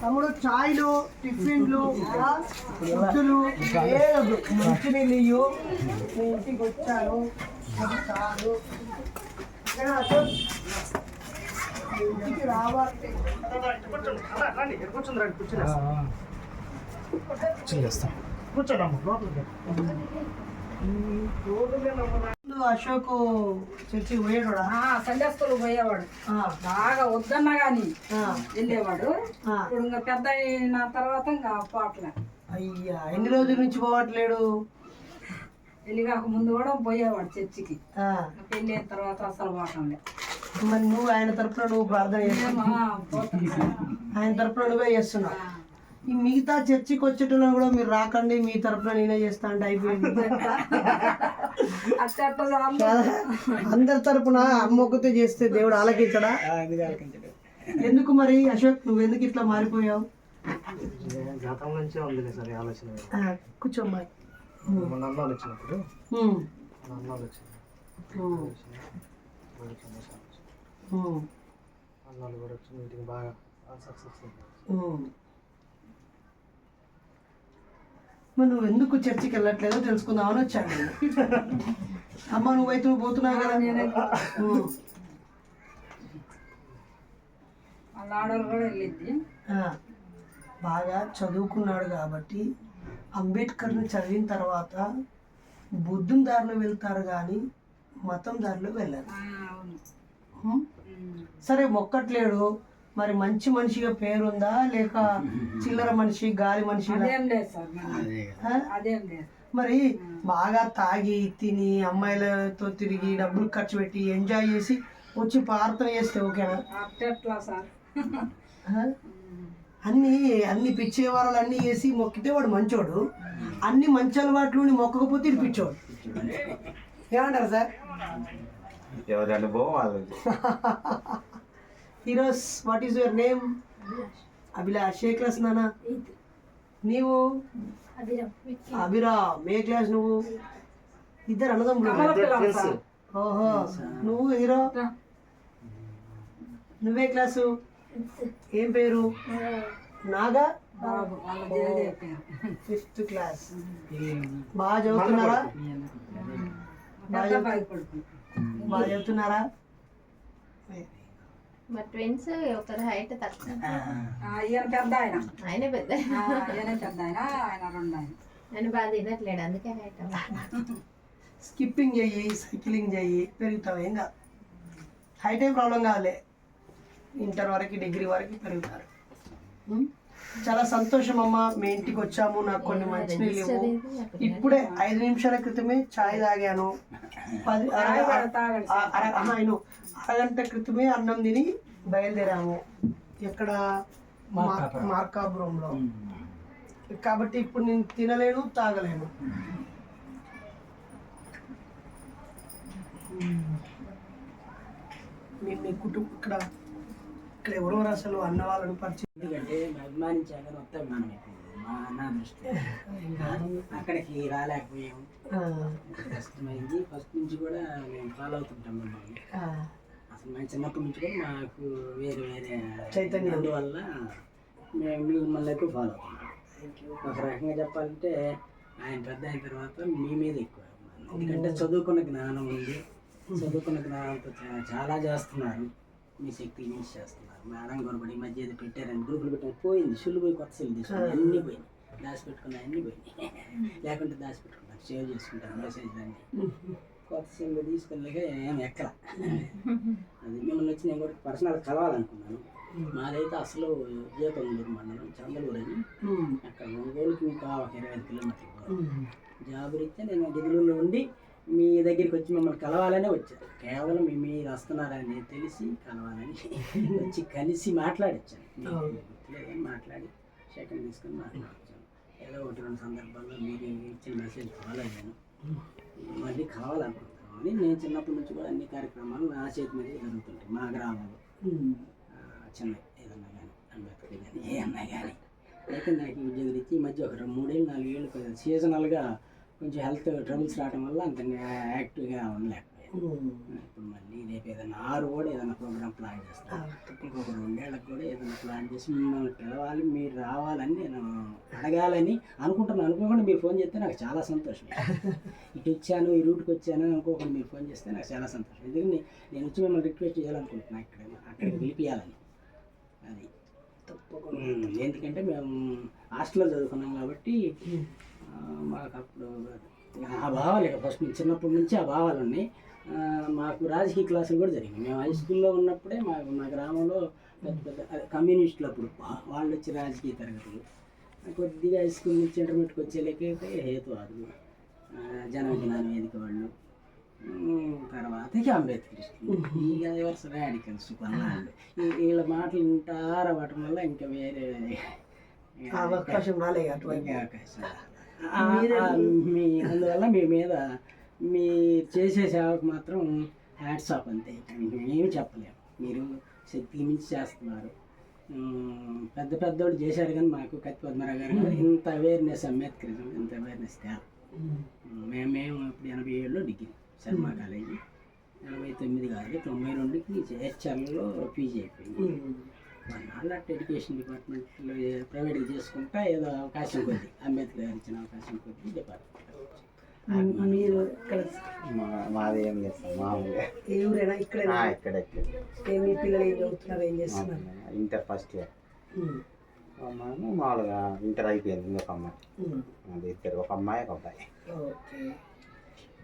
తమ్ముడు చాయ్లు టిఫిన్లు ఫుడ్లు ఏదొద్దు మంచి నీళ్ళు మీ ఇంటికి వచ్చాను. అది చాలు. అశోక్? ఇంటికి రావాలి. అశోక్ చర్చికి పోయాడురా సండే స్కూల్ పోయేవాడు. బాగా వద్దన్నా కానీ వెళ్ళేవాడు. ఇప్పుడు ఇంకా పెద్ద అయిన తర్వాత ఇంకా పోవట్లే అయ్యా ఎన్ని రోజుల నుంచి పోవట్లేడు? పెళ్ళి కాక ముందు కూడా పోయేవాడు చర్చికి. పెళ్ళి అయిన తర్వాత అసలు పోవటంలే మరి నువ్వు ఆయన తరపున నువ్వు ప్రార్థన చేస్తున్నావు. ఆయన తరపున నువ్వే చేస్తున్నావు? ఈ మిగతా చర్చికి వచ్చేటోళ్ళని కూడా మీరు రాకండి మీ తరపున నేనే చేస్తా అంటే అయిపోయింది? అందరి తరపున అమ్మొక్కతే చేస్తే దేవుడు ఆలకించడా? ఎందుకు మరి అశోక్ నువ్వు ఎందుకు ఇట్లా మారిపోయావు? గతం నుంచే ఉంది సార్ ఆలోచన. ఆ, కూర్చోమ్మా. మొన్న అన్నాలు వచ్చినప్పుడు అన్నాలు వచ్చింది అన్నాలు కూడా వచ్చి మీటింగ్ బాగా సక్సెస్ అయింది ఉమ్. మరి నువ్వు ఎందుకు చర్చికి వెళ్ళట్లేదో తెలుసుకుందామని వచ్చాను. నేను. అమ్మ నువ్వైతే నువ్వు పోతున్నావు కదా. వాళ్ళ ఆడవాళ్ళు కూడా వెళ్ళిద్ది ఆ, బాగా చదువుకున్నాడు కాబట్టి అంబేద్కర్ని చదివిన తర్వాత బుద్ధుని దారిలో వెళ్తారు కానీ మతం దారిలో వెళ్ళారు. సరే మొక్కట్లేడు మరి మంచి మనిషిగా పేరుందా? లేక చిల్లర మనిషి గాలి మనిషి? మరి. బాగా తాగి తిని అమ్మాయిలతో తిరిగి డబ్బులు ఖర్చు పెట్టి ఎంజాయ్ చేసి వచ్చి ప్రార్థన చేస్తే ఓకేనా? అన్ని అన్ని పిచ్చి వ్యవహారాలు అన్ని చేసి మొక్కితే వాడు మంచోడు. అన్ని మంచి అలవాట్లు మొక్కకపోతే ఇటు పిచ్చోడు. ఏమంటారు సార్? ఎవరి అనుభవం heroes what is your name Abhilash. A class నానా నీవు? అభిరామ్. ఏ క్లాస్ నువ్వు? ఇద్దరు అన్నదమ్ములు. ఓహో. నువ్వు హీరో? నువ్వే క్లాసు? ఏం పేరు? నాగా? Babu fifth class. బాగా చదువుతున్నారా? బాగా చదువుతున్నారా? మా ట్విన్స్ ఒకరు హైట్ తక్కువ. ఆ, ఈయన పెద్ద ఆయన. ఆయన పెద్ద. ఆ, ఈయన పెద్ద ఆయన ఆయన రెండు ఆయన. ఆయన బాగా తినట్లేడు అందుకే హైట్ స్కిప్పింగ్ చెయ్యి సైక్లింగ్ చెయ్యి పెరుగుతావు ఏం కాదు. హైట్ ఏం ప్రాబ్లం కాదులే. ఇంటర్ వరకు డిగ్రీ వరకు పెరుగుతారు? చాలా సంతోషం అమ్మా మీ ఇంటికి వచ్చాము నాకు కొన్ని మంచి నీళ్ళు. ఇప్పుడే ఐదు నిమిషాల క్రితమే చాయ్ తాగాను. పది ఇను. అరగంట క్రితమే అన్నం తిని బయలుదేరాము. ఎక్కడ? మార్- మార్కాపురంలో కాబట్టి ఇప్పుడు నేను తినలేను తాగలేను. మీ మీ కుటుంబం ఇక్కడ ఇక్కడ ఎవరెవరు అసలు అన్న వాళ్ళని పరిచయం. ఎందుకంటే అభిమానించాక వస్తాం మనం ఇప్పుడు మా అన్న దృష్టి అక్కడికి రాలేకపోయాం. కష్టమైంది. ఫస్ట్ నుంచి కూడా మేము ఫాలో అవుతుంటాం మిమ్మల్ని అసలు మేము చిన్నప్పటి నుంచి కూడా మాకు వేరే వేరే చైతన్యం. అందువల్ల మేము మిమ్మల్ని ఎక్కువ ఫాలో అవుతుంటాం. ఒక రకంగా చెప్పాలంటే ఆయన పెద్ద అయిన తర్వాత మీ మీద ఎక్కువ. ఎందుకంటే చదువుకున్న జ్ఞానం ఉంది. చదువుకున్న జ్ఞానంతో చాలా చేస్తున్నారు. మీ శక్తి మించి చేస్తున్నారు. మేడం గొరబడి ఈ మధ్య ఏదో పెట్టారని గ్రూపులు పెట్టారు పోయింది. షుల్లు పోయి కొత్త సెల్ తీసుకుని అన్నీ పోయినాయి. దాచి పెట్టుకున్న అన్నీ పోయినాయి. లేకుంటే దాచి పెట్టుకుంటారు సేవ్ చేసుకుంటారు మెసేజ్ అన్నీ. కొత్త సెల్ తీసుకెళ్ళగా ఏం ఎక్కల. అది మిమ్మల్ని వచ్చి నేను కూడా పర్సనల్ కలవాలనుకున్నాను. మాదైతే అసలు జీతంలూరు మండలం చందలూరు అని. అక్కడ ఒంగోలుకి ఇంకా ఒక ఇరవై ఐదు కిలోమీటర్లు. జాబ్ రీత్యా నేను గిరిలో ఉండి మీ దగ్గరికి వచ్చి మిమ్మల్ని కలవాలనే వచ్చాను కేవలం మీ మీరు వస్తున్నారని తెలిసి కలవాలని వచ్చి కలిసి మాట్లాడిచ్చాను మాట్లాడి సెకండ్ తీసుకొని మాట్లాడించాను ఏదో ఒకటి రెండు సందర్భాల్లో మీరు ఇచ్చిన మెసేజ్ ఫాలో అయ్యాను మళ్ళీ కావాలనుకుంటున్నాను అని నేను చిన్నప్పటి నుంచి కూడా అన్ని కార్యక్రమాలు నా చేతి మీద జరుగుతుంటాయి. మా గ్రామంలో. చెన్నై ఏదన్నా కానీ అంబేద్కర్ కానీ ఏ అన్నా కానీ. అయితే నాకు ఈ ఉద్యోగం ఇచ్చి ఈ మధ్య ఒక రెండు మూడేళ్ళు నాలుగేళ్ళు సీజనల్గా కొంచెం హెల్త్ ట్రబుల్స్ రావడం వల్ల అంత యాక్టివ్గా ఉండలేకపోయాను. ఇప్పుడు మళ్ళీ రేపు ఏదైనా ఆరు కూడా ఏదైనా ప్రోగ్రామ్ ప్లాన్ చేస్తాను. ఇంకొక రెండేళ్ళకి కూడా ఏదైనా ప్లాన్ చేసి మిమ్మల్ని పిలవాలి మీరు రావాలని నేను అడగాలని అనుకుంటున్నాను. అనుకోకుండా మీరు ఫోన్ చేస్తే నాకు చాలా సంతోషం. ఇటు వచ్చాను ఈ రూట్కి వచ్చాను అనుకోకుండా మీరు ఫోన్ చేస్తే నాకు చాలా సంతోషం. ఎందుకంటే నేను వచ్చి మిమ్మల్ని రిక్వెస్ట్ చేయాలనుకుంటున్నాను ఇక్కడ అక్కడికి పిలిపియాలని. అది. ఎందుకంటే మేము హాస్టల్లో చదువుకున్నాం కాబట్టి మాకు అప్పుడు ఆ భావాలు ఇక ఫస్ట్ నుంచి చిన్నప్పటి నుంచి ఆ భావాలు ఉన్నాయి మాకు రాజకీయ క్లాసులు కూడా జరిగింది మేము హై స్కూల్లో ఉన్నప్పుడే మా మా గ్రామంలో పెద్ద పెద్ద అదే కమ్యూనిస్టులు అప్పుడు వాళ్ళు వచ్చి రాజకీయ తరగతులు. కొద్దిగా హై స్కూల్ నుంచి ఇంటర్మీడియట్కి వచ్చేలేకైతే హేతువాదులు ఆ, జనవిజ్ఞాన వేదిక వాళ్ళు. తర్వాత ఇక అంబేద్కరిస్టులు ఇక వరుస రాడికల్స్ కొన్నాళ్ళు. వీళ్ళ మాటలు వింటారా వాటి వల్ల ఇంకా వేరే అవకాశం రాలే అటువైపు. ఇంకా అవకాశం మీ అందువల్ల మీ మీద మీ చేసే సేవకు మాత్రం హ్యాట్స్ ఆఫ్ అంతే. ఏమి చెప్పలేము. మీరు శక్తికి మించి చేస్తున్నారు. పెద్ద పెద్దోళ్ళు చేశారు కానీ మాకు కత్తి పద్మరావు గారు ఇంత అవేర్నెస్ అంబేద్కరిజం ఇంత అవేర్నెస్ తేవాలి మేము ఇప్పుడు ఎనభై ఏడులో డిగ్రీ. శర్మ కాలేజీ. ఎనభై తొమ్మిది కాదు తొంభై రెండుకి హెచ్ఆర్లో పీజీ అయిపోయింది. కొన్నాళ్ళ ఎడ్యుకేషన్ డిపార్ట్మెంట్లో ప్రైవేట్గా చేసుకుంటా ఏదో అవకాశం కొద్ది అంబేద్కర్ గారు ఇచ్చిన అవకాశం కొద్ది డిపార్ట్మెంట్. మీరు ఇక్కడ మా మాది ఏం సార్ మామూలుగా. ఏ ఊరైనా? ఇక్కడ ఇక్కడ. మీ పిల్లలు ఏం చదువుతున్నారు ఏం చేస్తున్నారు? Inter first year. అమ్మాయి మామూలుగా ఇంటర్ అయిపోయింది ఇంకొక అమ్మాయి. ఇద్దరు ఒక అమ్మాయి ఒక అబ్బాయి. ఓకే.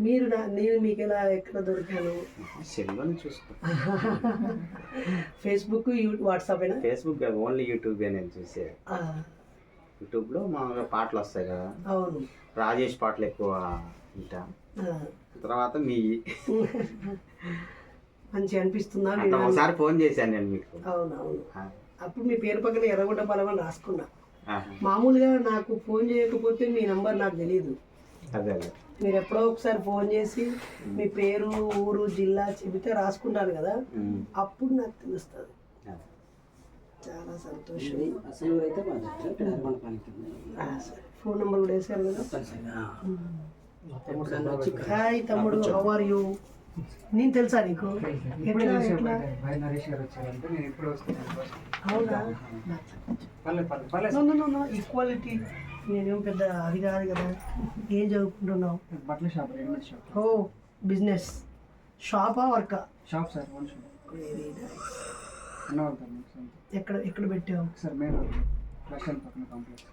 మీరు నా- నేను మీకు ఎలా ఎక్కడ దొరికాను? సెల్లోని చూసుకో. ఫేస్బుక్ వాట్సాప్ అయినా ఫేస్బుక్ ఓన్లీ యూట్యూబే నేను చూసేది ఆ, యూట్యూబ్లో మామూలుగా పాటలు వస్తాయి కదా. అవును. రాజేష్ పాటలు ఎక్కువ వింటా. తర్వాత మీ. మంచిగా అనిపిస్తుందా? ఒకసారి ఫోన్ చేశాను నేను మీకు. అవును అవును ఆ, అప్పుడు మీ పేరు పక్కన ఎర్రగొండ బలం అని రాసుకున్నా. మామూలుగా నాకు ఫోన్ చేయకపోతే మీ నంబర్ నాకు తెలియదు అదే అదే. మీరు ఎప్పుడో ఒకసారి ఫోన్ చేసి మీ పేరు ఊరు జిల్లా చెబితే రాసుకుంటాను కదా. అప్పుడు నాకు తెలుస్తుంది. చాలా సంతోషం. ఫోన్ నెంబర్ కూడా వేసారు కదా? హాయ్ తమ్ముడు హౌ ఆర్ యూ నేను తెలుసా నీకు? అవునా? ఈక్వాలిటీ నేనేం పెద్ద అది కాదు కదా. ఏం చదువుకుంటున్నావు? బట్టల షాప్ రెడీమేడ్ షాప్. ఓ బిజినెస్. షాపా వర్కా? Shop sir one shop. Very nice. అన్న వెళ్తాను సార్ ఎక్కడ ఎక్కడ పెట్టావు? Sir main road. Bus stand పక్కన కాంప్లెక్స్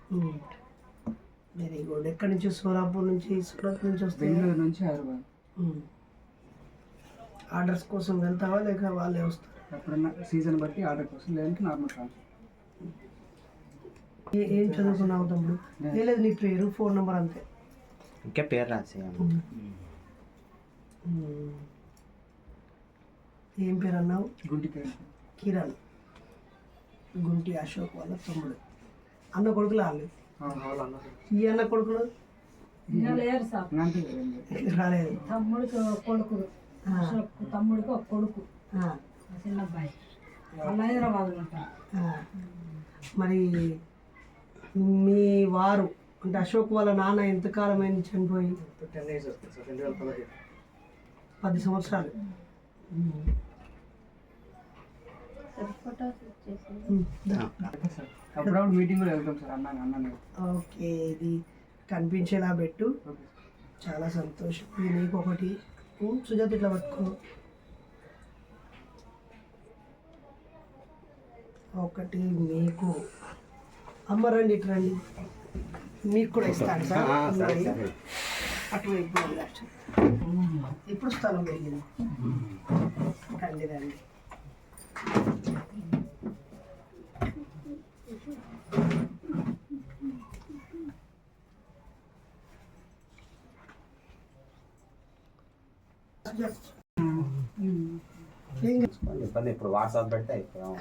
వెరీ గుడ్. ఎక్కడి నుంచి సోలాపూర్ నుంచి సూరత్ నుంచి వస్తాయి బెంగళూరు నుంచి హైదరాబాద్. ఆర్డర్స్ కోసం వెళ్తావా లేక వాళ్ళే వస్తారు? ఎప్పుడన్నా సీజన్ బట్టి ఆర్డర్ కోసం లేదంటే నార్మల్ ట్రాన్స్ఫర్ ఏ- ఏం చదువుకున్నావు తమ్ముడు? ఏ లేదు నీ పేరు ఫోన్ నెంబర్ అంతే. ఇంకా పేరు రాసేయాలి. మ్మ్. ఏం పేరు అన్నావు? గుంటి పేరు. కిరణ్. గుంటి అశోక్ వాళ్ళ తమ్ముడు. అన్న కొడుకులు వాళ్ళు అన్నారు ఈ అన్న కొడుకులు? రాలేదు. తమ్ముడికి ఒక కొడుకు. అశోక్ తమ్ముడికి ఒక కొడుకు. చిన్న అబ్బాయి వాళ్ళు హైదరాబాద్లో ఉంటారు. ఆ. మరి మీ వారు అంటే అశోక్ వాళ్ళ నాన్న ఎంతకాలం అయింది చనిపోయి పది సంవత్సరాలు. ఓకే ఇది కనిపించేలా పెట్టు. చాలా సంతోషం. ఇది నీకు ఒకటి సుజాత ఇట్లా పట్టుకో. ఒకటి మీకు అమ్మ రండి ఇటు రండి. మీకు కూడా ఇస్తాను సార్. అటువైపు ఇప్పుడు స్థలం పెరిగింది? రండి రండి. ఇప్పుడు వాట్సాప్ పెడితే అయిపోయాం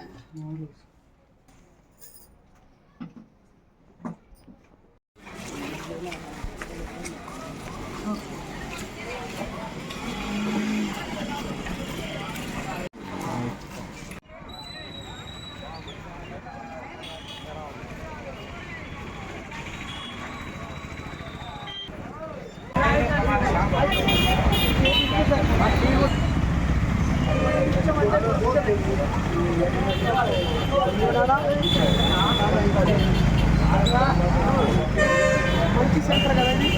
మంచి సెంటర్ కదా ఇది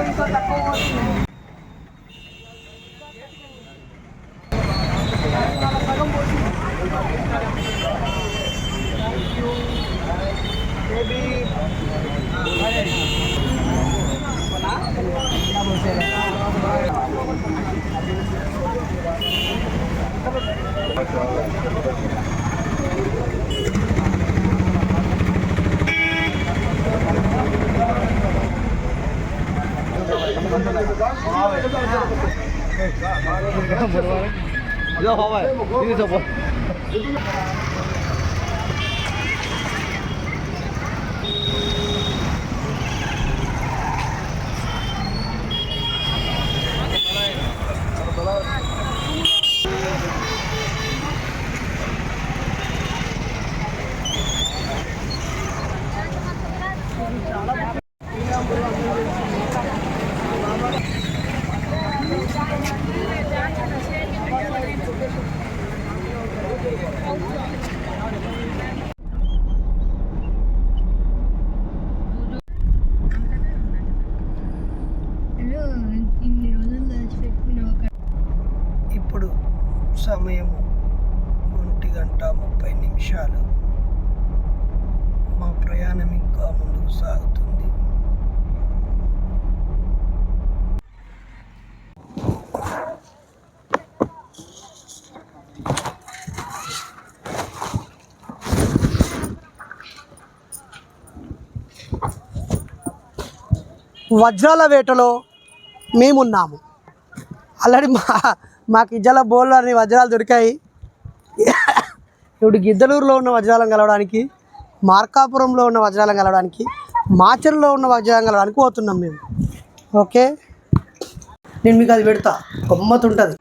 ఇంకో తక్కువ పోతుంది. సగం పోతుంది. Maybe ఇన్ని రోజులు దాచిపెట్టుకున్న ఒక ఇప్పుడు సమయం ఒంటి గంట ముప్పై నిమిషాలు. మా ప్రయాణం ఇంకా ముందుకు సాగుతుంది. వజ్రాల వేటలో మేమున్నాము. ఆల్రెడీ మా మాకు ఇజ్జల బోళ్ళు అనే వజ్రాలు దొరికాయి. ఇప్పుడు గిద్దలూరులో ఉన్న వజ్రాలను కలవడానికి మార్కాపురంలో ఉన్న వజ్రాలను కలవడానికి మాచర్లో ఉన్న వజ్రాలను కలవడానికి పోతున్నాం మేము. ఓకే? నేను మీకు అది పెడతా. గమ్మత్తు ఉంటుంది.